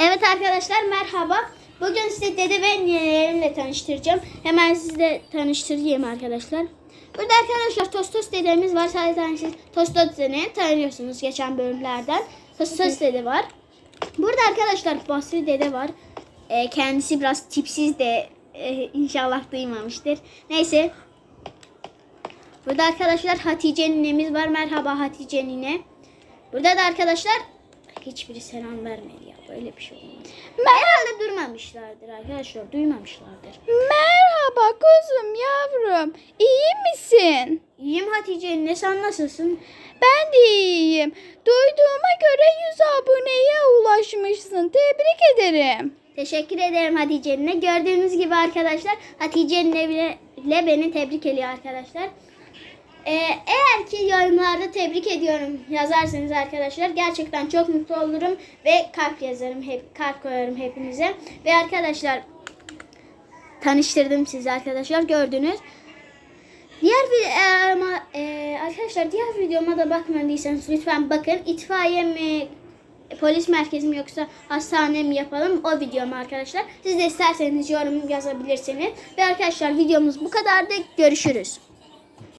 Evet arkadaşlar merhaba. Bugün size dede ve ninelerimle tanıştıracağım. Hemen sizle tanıştırayım arkadaşlar. Burada arkadaşlar Tostos dedemiz var. Zaten siz Tostos dedeyi tanıyorsunuz geçen bölümlerden. Tostos dede var. Burada arkadaşlar Basri dede var. Ee, kendisi biraz tipsiz de e, inşallah duymamıştır. Neyse. Burada arkadaşlar Hatice ninemiz var. Merhaba Hatice nine. Burada da arkadaşlar hiçbiri selam vermedi ya. Böyle bir şey olmaz. Herhalde durmamışlardır arkadaşlar. Duymamışlardır. Merhaba kuzum yavrum. İyi misin? İyiyim Hatice nine. Sen nasılsın? Ben de iyiyim. Duyduğuma göre 100 aboneye ulaşmışsın. Tebrik ederim. Teşekkür ederim Hatice nine. Gördüğünüz gibi arkadaşlar Hatice nine bile, bile beni tebrik ediyor arkadaşlar. Ee, eğer ki yorumlarda tebrik ediyorum yazarsanız arkadaşlar gerçekten çok mutlu olurum ve kalp yazarım hep kalp koyarım hepinize ve arkadaşlar tanıştırdım sizi arkadaşlar gördünüz. Diğer bir e, ama, e, arkadaşlar diğer videoma da bakmadıysanız lütfen bakın itfaiye mi polis merkezi mi yoksa hastane mi yapalım o videom arkadaşlar. Siz de isterseniz yorum yazabilirsiniz. Ve arkadaşlar videomuz bu kadardı. Görüşürüz.